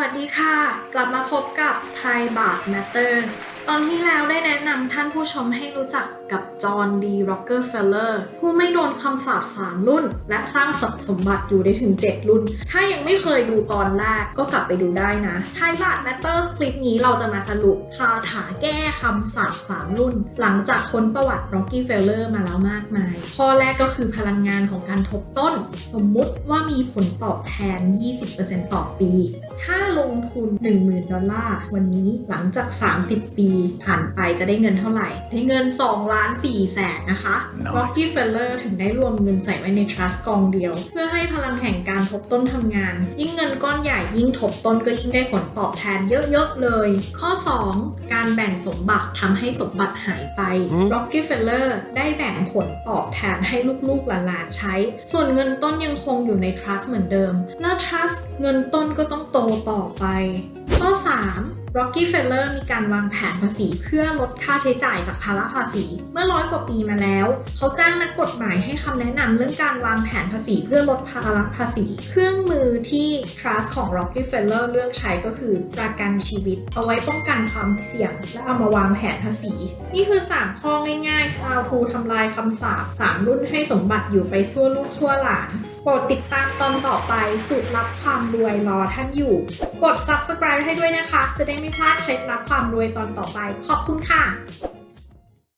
สวัสดีค่ะ กลับมาพบกับไทยบาท Matters ตอนที่แล้วได้แนะนำท่านผู้ชมให้รู้จักกับจอห์นดีร็อกเกอร์เฟลเลอร์ผู้ไม่โดนคำสาป3รุ่น และสร้างทรัสมบัติอยู่ได้ถึง 7 รุ่น ถ้ายังไม่เคยดูตอนแรกก็กลับไปดูได้นะไทยบาท Matters คลิปนี้เราจะมาสรุปคาถาแก้คำสาป3รุ่น หลังจากค้นประวัติร็อกกี้เฟลเลอร์มาแล้วมากมาย ข้อแรกก็คือพลังงานของการทบต้น สมมุติว่ามีผลตอบแทน 20%ต่อปี ถ้า ลงทุน 10,000 ดอลลาร์ วันนี้หลังจาก 30 ปีผ่านไปจะได้เงินเท่าไหร่ ได้เงิน2ล้าน4แสนนะคะน้อย Rocky Feller ถึงได้รวมเงินใส่ไว้ใน trust กองเดียว เพื่อให้พลังแห่งการทบต้นทำงาน ยิ่งเงินก้อนใหญ่ ยิ่งทบต้นก็ยิ่งได้ผลตอบแทนเยอะๆเลย ข้อ 2 การแบ่งสมบัติทำให้สมบัติหายไปอืม Rocky Feller ได้แบ่งผลตอบแทนให้ลูกๆหลานๆใช้ ส่วนเงินต้นยังคงอยู่ใน trust เหมือนเดิม และ trust เงินต้นก็ต้องโตต่อไป ข้อ 3 Rocky Feller มีการวางแผนภาษีเพื่อลดค่าใช้จ่ายจากภาระภาษี เมื่อร้อยกว่าปีมาแล้ว เขาจ้างนักกฎหมายให้คำแนะนำเรื่องการวางแผนภาษีเพื่อลดภาระภาษี เครื่องมือที่ Trust ของ Rocky Feller เลือกใช้ก็คือประกันชีวิต เอาไว้ป้องกันความเสี่ยง และเอามาวางแผนภาษี นี่คือ 3 ข้อง่ายๆ How to ทำลายคำสาป3รุ่นให้สมบัติอยู่ไปชั่วลูกชั่วหลาน โปรดติดตามตอนต่อไปสูตรลับความรวยรอท่านอยู่ กด subscribe ให้ด้วยนะคะ จะได้ไม่พลาดเคล็ดลับความรวยตอนต่อไป ขอบคุณค่ะ